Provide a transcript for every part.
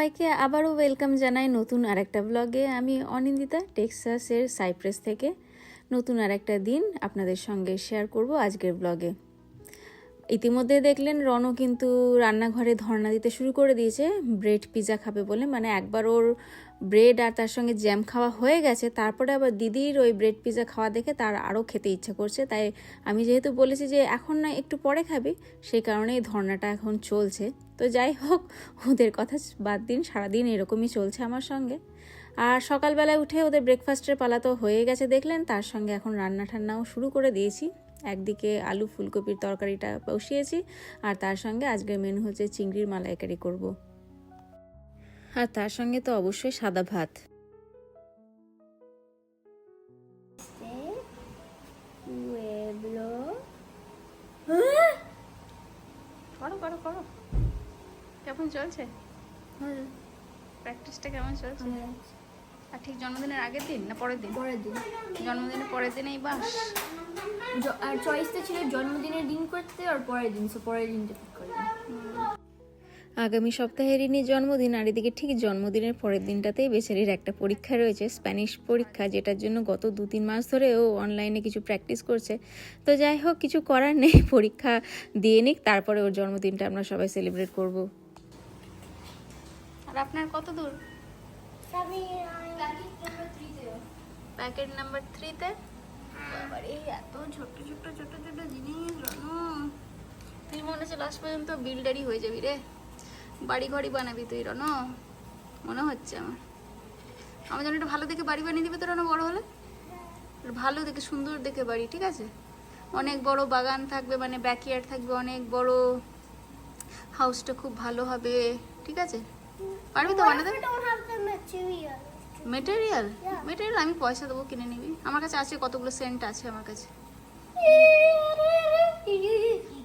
সবাইকে আবারও ওয়েলকাম জানাই নতুন আরেকটা ব্লগে আমি অনিন্দিতা, টেক্সাসের সাইপ্রেস থেকে। নতুন আরেকটা দিন আপনাদের সঙ্গে শেয়ার করব আজকের ব্লগে ইতিমধ্যে দেখলেন রনও কিন্তু রান্নাঘরে ধর্ণা দিতে শুরু করে দিয়েছে। ব্রেড পিৎজা খাবে বলে মানে একবার ওর ব্রেড আর তার সঙ্গে জ্যাম খাওয়া হয়ে গেছে, তারপরে আবার দিদির ওই ব্রেড পিৎজা খাওয়া দেখে তার আরও খেতে ইচ্ছা করছে। তাই আমি যেহেতু বলেছি যে এখন না, একটু পরে খাবি, সেই কারণেই ধর্নাটা এখন চলছে। তো যাই হোক, ওদের কথা বাদ দিন, সারাদিন এরকমই চলছে আমার সঙ্গে। আর সকালবেলায় উঠে ওদের ব্রেকফাস্টের পালা তো হয়ে গেছে দেখলেন, তার সঙ্গে এখন রান্না ঠান্নাও শুরু করে দিয়েছি। একদিকে আলু ফুলকপির তরকারিটা বসিয়েছি, আর তার সঙ্গে আজকের মেনু হচ্ছে চিংড়ির মালাইকারি করব। আর তার সঙ্গে তো অবশ্যই সাদা ভাত। কেমন চলছে? প্র্যাকটিসটা কেমন চলছে? আর ঠিক জন্মদিনের আগের দিন না পরের দিন? পরের দিন। জন্মদিনের পরের দিনেই বাস? আর চয়েসটা ছিল জন্মদিনের দিন করতে আর পরের দিন সো পরের দিনটা ঠিক করে আগামী সপ্তাহের ইনি জন্মদিন আর এদিকে ঠিক জন্মদিনের পরের দিনটাতেই বেচারির একটা পরীক্ষা রয়েছে স্প্যানিশ পরীক্ষা যেটার জন্য গত দু তিন মাস ধরে ও অনলাইনে কিছু প্র্যাকটিস করছে। তো যাই হোক কিছু করার নেই পরীক্ষা দিয়ে নিক তারপরে ওর জন্মদিনটা আমরা সবাই সেলিব্রেট করব। আর আপনার কত দূর? প্যাকেট নাম্বার থ্রিতে বাবার এই এত ছোট্ট ছোট্ট ছোট্ট ছোট্ট জিনিস তুই মনে হচ্ছে লাস্ট পর্যন্ত বিল্ডারই হয়ে যাবি রে। বাড়ি ঘরই বানাবি তুই, রন। মনে হচ্ছে আমার। আমার জন্য একটা ভালো দেখে বাড়ি বানিয়ে দিবে তো, রন, বড় হলে? ভালো দেখে, সুন্দর দেখে বাড়ি, ঠিক আছে? অনেক বড় বাগান থাকবে মানে ব্যাকইয়ার্ড থাকবে, অনেক বড় হাউসটা খুব ভালো হবে, ঠিক আছে? পারবি তো বানাতে. মেটেরিয়াল মেটেরিয়াল আমি পয়সা দেবো কিনে নিবি। আমার কাছে আছে কতগুলো সেন্ট আছে আমার কাছে।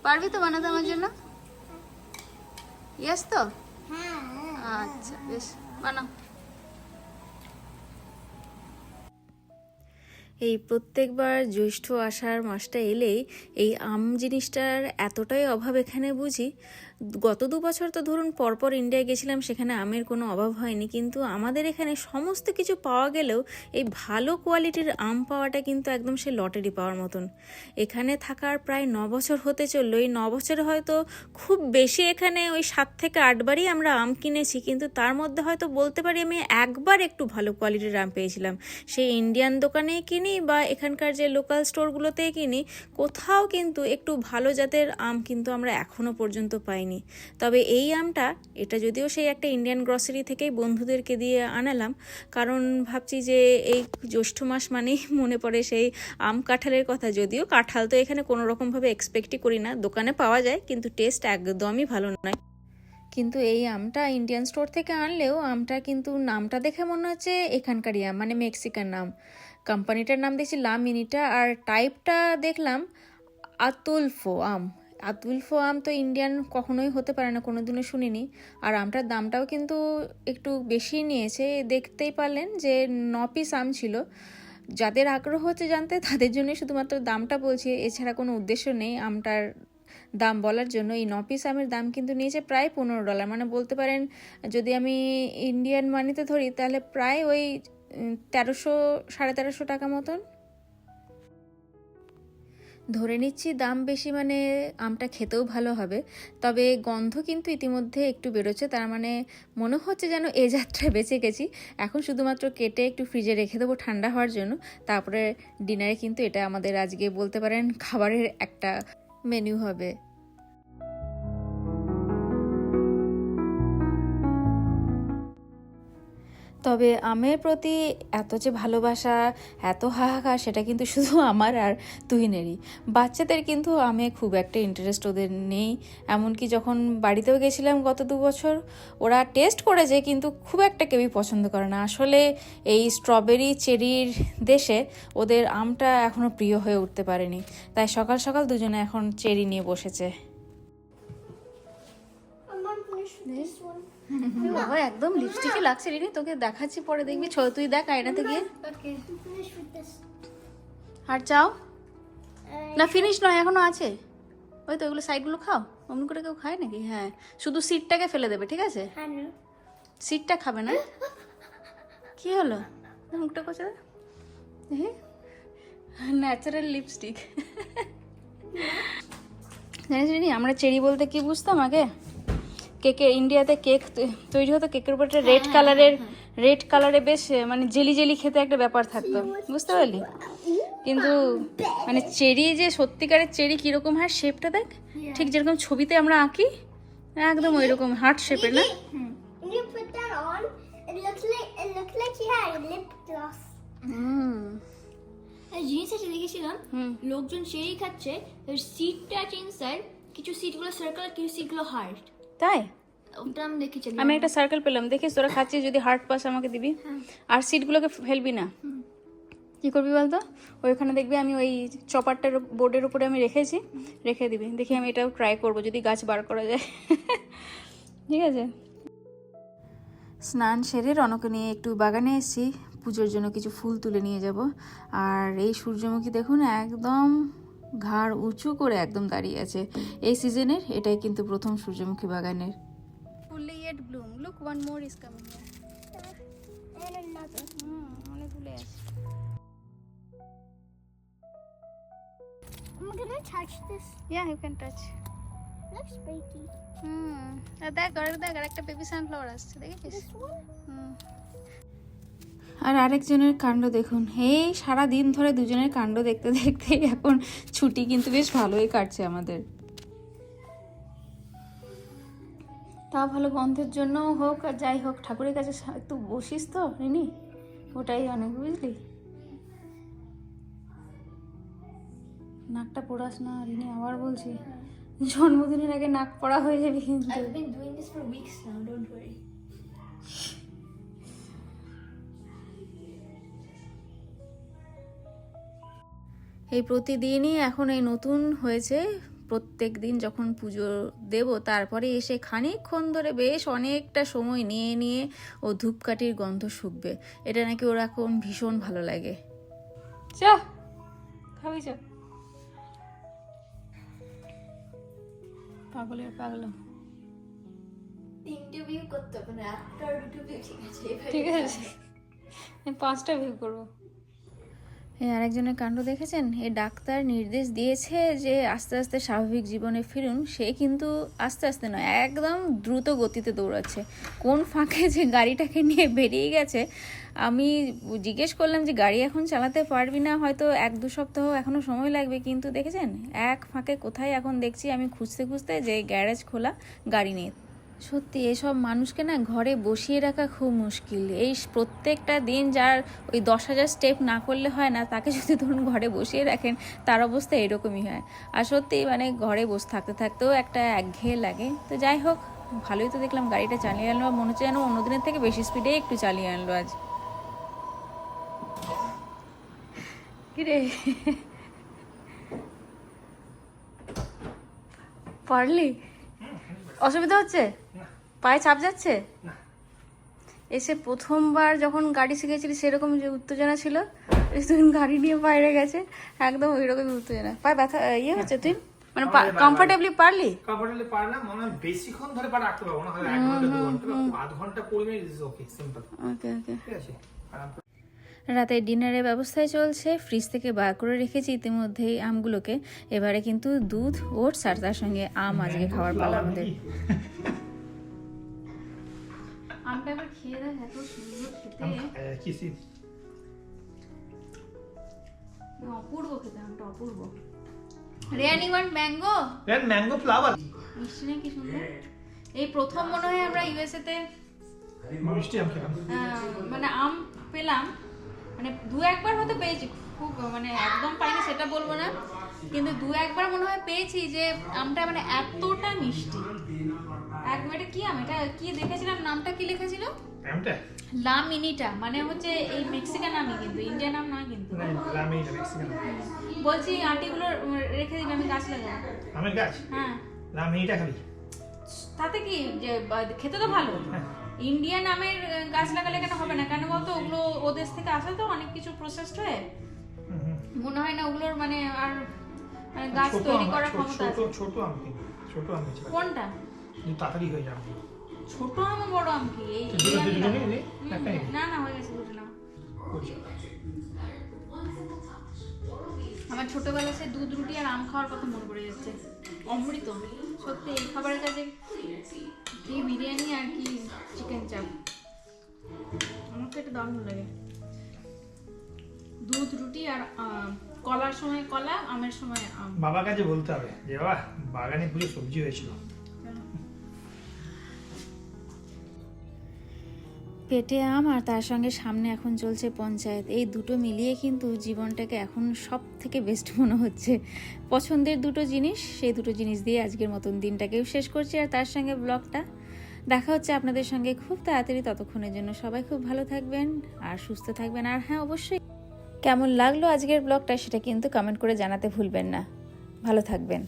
পারবি তো বানাতে আমার জন্য? ইয়েস তো? আচ্ছা বেশ। বানাও। এই প্রত্যেকবার জ্যৈষ্ঠ আষাঢ় মাসটা এলেই এই আম জিনিসটার এতটাই অভাব এখানে বুঝি। গত দু বছর তো ধরুন পরপর ইন্ডিয়ায় গেছিলাম, সেখানে আমের কোনো অভাব হয়নি। কিন্তু আমাদের এখানে সমস্ত কিছু পাওয়া গেলেও এই ভালো কোয়ালিটির আম পাওয়াটা কিন্তু একদম সে লটারি পাওয়ার মতন। এখানে থাকার প্রায় ন বছর হতে চলল। এই ন বছরে হয়তো খুব বেশি এখানে ওই সাত থেকে আটবারই আমরা আম কিনেছি, কিন্তু তার মধ্যে হয়তো বলতে পারি আমি একবার একটু ভালো কোয়ালিটির আম পেয়েছিলাম। সেই ইন্ডিয়ান দোকানেই কিনি বা এখানকার যে লোকাল স্টোরগুলোতেই কিনি, কোথাও কিন্তু একটু ভালো জাতের আম কিন্তু আমরা এখনও পর্যন্ত পাইনি। তবে এই আমটা, এটা যদিও সেই একটা ইন্ডিয়ান গ্রসারি থেকেই বন্ধুদেরকে দিয়ে আনালাম, কারণ ভাবছি যে এই জ্যৈষ্ঠ মাস মানেই মনে পড়ে সেই আম কাঁঠালের কথা। যদিও কাঁঠাল তো এখানে কোনো রকমভাবে এক্সপেক্টই করি না, দোকানে পাওয়া যায়, কিন্তু টেস্ট একদমই ভালো নয়। কিন্তু এই আমটা ইন্ডিয়ান স্টোর থেকে আনলেও আমটা কিন্তু নামটা দেখে মনে হচ্ছে এখানকারই আম মানে মেক্সিকান নাম কোম্পানিটার নাম দেখছি লা মিনিটা আর টাইপটা দেখলাম আতুলফো আম। আতুলফো আম তো ইন্ডিয়ান কখনোই হতে পারে না, কোনোদিনও শুনিনি। আর আমটার দামটাও কিন্তু একটু বেশি নিয়েছে। দেখতেই পারলেন যে ন পিস আম ছিল। যাদের আগ্রহ হচ্ছে জানতে, তাদের জন্য শুধুমাত্র দামটা বলছি। এছাড়া কোনো উদ্দেশ্য নেই আমটার দাম বলার জন্য। এই ন পিস আমের দাম কিন্তু নিয়েছে প্রায় পনেরো ডলার। মানে বলতে পারেন, যদি আমি ইন্ডিয়ান মানিতে ধরি, তাহলে প্রায় ওই তেরোশো, সাড়ে তেরোশো টাকা মতন। ধরে নিচ্ছি দাম বেশি মানে আমটা খেতেও ভালো হবে। তবে গন্ধ কিন্তু ইতিমধ্যে একটু বেরোচ্ছে। তার মানে মনে হচ্ছে যেন এ যাত্রায় বেঁচে গেছি। এখন শুধুমাত্র কেটে একটু ফ্রিজে রেখে দেবো ঠান্ডা হওয়ার জন্য। তারপরে ডিনারে কিন্তু এটা আমাদের আজকে বলতে পারেন খাবারের একটা মেনু হবে। তবে আমের প্রতি এত যে ভালোবাসা, এত হাহাকার, সেটা কিন্তু শুধু আমার আর তুহিনেরই। বাচ্চাদের কিন্তু আমে খুব একটা ইন্টারেস্ট ওদের নেই। এমনকি যখন বাড়িতেও গেছিলাম গত দু বছর, ওরা টেস্ট করেছে কিন্তু খুব একটা কেউই পছন্দ করে না। আসলে এই স্ট্রবেরি চেরির দেশে ওদের আমটা এখনও প্রিয় হয়ে উঠতে পারেনি। তাই সকাল সকাল দুজনে এখন চেরি নিয়ে বসেছে। বাবা একদম লিপস্টিকে লাগছে রিনি তোকে দেখাচ্ছি পরে দেখবি ছ তুই দেখ আয়নাতে গিয়ে. আর চাও? Uh, না ফিনিশ নয় এখনও আছে। ওই তো ওগুলো সাইডগুলো খাও অমনি করে কেউ খায় নাকি? হ্যাঁ শুধু সিটটাকে ফেলে দেবে ঠিক আছে? সিটটা খাবে না? কি হলো? মুখটা কোচা দেখি। ন্যাচারাল লিপস্টিক জানিস রিনি আমরা চেরি বলতে কি বুঝতাম আগে? কেকের ইন্ডিয়াতে কেক তৈরি হতো কেকের উপর একটা রেড কালারের রেড কালারে বেশ মানে জেলি জেলি খেতে একটা ব্যাপার থাকতো। বুঝতে পারলি? কিন্তু মানে চেরি যে সত্যিকারের চেরি কীরকম হয় শেপটা দেখ। ঠিক যেরকম ছবিতে আমরা আঁকি একদম ওই রকম হার্ট শেপের না? When you put that on, it looks like it looks like she had lip gloss. হুম। আর জিনিস আছে দেখেছিলাম? লোকজন চেরি খাচ্ছে সিটটা আছে ইনসাইড কিছু সিটগুলো সার্কেল কিছু সিটগুলো হার্ট তাই? আমি একটা সার্কেল পেলাম। দেখিস তোরা খাচ্ছিস যদি হার্ট পাস আমাকে দিবি। আর সিটগুলোকে ফেলবি না। কি করবি বলতো? ওইখানে দেখবি আমি ওই চপারটার বোর্ডের উপরে আমি রেখেছি। রেখে দিবি। দেখি আমি এটাও ট্রাই করব যদি গাছ বার করা যায়। ঠিক আছে? স্নান সেরে রনকে নিয়ে একটু বাগানে এসেছি। পুজোর জন্য কিছু ফুল তুলে নিয়ে যাব। আর এই সূর্যমুখী দেখুন একদম ঘাড় উঁচু করে একদম দাঁড়িয়ে আছে এই সিজনের এটাই কিন্তু প্রথম সূর্যমুখী বাগানের fully yet bloom look one more is coming And another. অনেকগুলো আছে I'm gonna touch this. You can touch Looks spiky. Hmm আর দেখ আর দেখ আর একটা বেবি সানফ্লাওয়ার আসছে দেখেছিস This one? হুম। আর আরেকজনের কাণ্ড দেখুন। এই সারা দিন ধরে দুজনের কাণ্ড দেখতে দেখতে এখন ছুটি কিন্তু বেশ ভালোই কাটছে আমাদের। তা ভালো গন্ধের জন্য হোক আর যাই হোক, ঠাকুরের কাছে একটু বসিস তো, রিনি? ওটাই অনেক, বুঝলি? নাকটা পোড়াস না, রিনি, আবার বলছি। জন্মদিনের আগে নাক পড়া হয়ে যাবে কিন্তু। এই প্রতিদিনই এখন এই নতুন হয়েছে। প্রত্যেক দিন যখন পুজো দেব তারপরে এসে খানিকক্ষণ ধরে বেশ অনেকটা সময় নিয়ে নিয়ে ও ধূপকাঠির গন্ধ শুকবে। এটা নাকি ওর এখন ভীষণ ভালো লাগে। চ খাবি চ পাগলের পাগল ইন্টারভিউ করতে হবে না একটা দুটো view ঠিক আছে ঠিক আছে। পাঁচটা ভিউ করব। এই আরেকজনের কাণ্ড দেখেছেন? এ ডাক্তার নির্দেশ দিয়েছে যে আস্তে আস্তে স্বাভাবিক জীবনে ফিরুন। সে কিন্তু আস্তে আস্তে নয়, একদম দ্রুত গতিতে দৌড়াচ্ছে। কোন ফাঁকে যে গাড়িটাকে নিয়ে বেরিয়ে গেছে, আমি জিজ্ঞেস করলাম যে গাড়ি এখন চালাতে পারবি না, হয়তো এক দু সপ্তাহ এখনও সময় লাগবে, কিন্তু দেখেছেন? এক ফাঁকে কোথায় এখন দেখছি, আমি খুঁজতে খুঁজতে যে গ্যারেজ খোলা, গাড়ি নিয়ে সত্যি এসব মানুষকে না ঘরে বসিয়ে রাখা খুব মুশকিল। এই প্রত্যেকটা দিন যার ওই দশ হাজার স্টেপ না করলে হয় না তাকে যদি ধরুন ঘরে বসিয়ে রাখেন তার অবস্থা এরকমই হয়। আর সত্যি মানে ঘরে বসে থাকতে থাকতেও একটা একঘেয়ে লাগে। তো যাই হোক ভালোই তো দেখলাম গাড়িটা চালিয়ে আনলো আর মনে হচ্ছে যেন অন্য দিনের থেকে বেশি স্পিডে একটু চালিয়ে আনলো আজ। কিরে? পারলি? অসুবিধা হচ্ছে? পায়ে চাপ যাচ্ছে? এসে প্রথমবার যখন গাড়ি শিখেছিলি সেরকম যে উত্তেজনা ছিল তুই গাড়ি নিয়ে বাইরে গেছে একদম ওই রকমই উত্তেজনা। পায়ে ব্যথা ইয়ে হচ্ছে তুই? মানে কমফোর্টেবলি পারলি? কমফর্টেবলি পারে না মনে হয় বেশিক্ষণ ধরে পা রাখতে পারব না হয়তো এক ঘণ্টা দু ঘণ্টা বা আধ ঘণ্টা কুড়ি minute is okay simple okay okay ঠিক আছে? রাতে ডিনারের ব্যবস্থায় চলছে ফ্রিজ থেকে বার করে রেখেছি ইতিমধ্যেই আমগুলোকে। এবারে কিন্তু দুধ ওটস আর তার সঙ্গে আম আজকে খাওয়ার পালা আমাদের। খেয়ে দেখ এত সুন্দর খেতে কিসি অপূর্ব খেতে আমটা অপূর্ব রেয়ানি one mango then mango flower মিষ্টি না কি সুন্দর এই প্রথম মনে হয় আমরা ইউএসএ তে মিষ্টি আম খেলাম মানে আম পেলাম মানে দু একবার হয়তো পেয়েছি খুব মানে একদম পাইনি সেটা বলব না কিন্তু দু একবার মনে হয় পেয়েছি যে আমটা মানে এতটা মিষ্টি একবার এটা কি আম? এটা কি দেখেছিলাম? নামটা কি লেখা ছিল আমটা লা মিনিটা মানে হচ্ছে এই মেক্সিকান আমই কিন্তু ইন্ডিয়ান আম না কিন্তু। না লামি মেক্সিকান বলছি আটিগুলো রেখে দিবি আমি গাছ লাগাবো। আমের গাছ? হ্যাঁ। লামিটা খাবি? তাতে কি যে খেতে তো ভালো। ইন্ডিয়ান আমের গাছ লাগালে কেন হবে না? কেন বলতো ওগুলো ও দেশ থেকে আসে তো অনেক কিছু প্রসেসড হয়ে। মনে হয় না ওগুলোর মানে আর মানে গাছ তৈরি করার ক্ষমতা আছে। ছোট আম ছোট আম কোনটা? তাড়াতাড়ি হয়ে যাবে। ছোট আম বড় আম কি? এই নি? না হয়ে গেছে নাও আমার ছোটবেলা সে দুধ রুটি আর আম খাওয়ার কথা মনে পড়ে যাচ্ছে। অমৃত সত্যি এই খাবারের কাছে কি বিরিয়ানি আর কি চিকেন চাপ আমার তো এটা দারুণ লাগে। দুধ রুটি আর কলার সময় কলা আমের সময় আম। বাবার কাছে বলতে হবে যে বাবা বাগানে পুরো সবজি হয়েছিল। পেটে আম আর তার সঙ্গে সামনে এখন চলছে পঞ্চায়েত। এই দুটো মিলিয়ে কিন্তু জীবনটাকে এখন সব থেকে বেস্ট মনে হচ্ছে। পছন্দের দুটো জিনিস, সেই দুটো জিনিস দিয়ে আজকের মতন দিনটাকেও শেষ করছি। আর তার সঙ্গে ব্লগটা দেখা হচ্ছে আপনাদের সঙ্গে খুব তাড়াতাড়ি। ততক্ষণের জন্য সবাই খুব ভালো থাকবেন আর সুস্থ থাকবেন। আর হ্যাঁ অবশ্যই কেমন লাগল আজকের ব্লগটা সেটা কিন্তু কমেন্ট করে জানাতে ভুলবেন না। ভালো থাকবেন।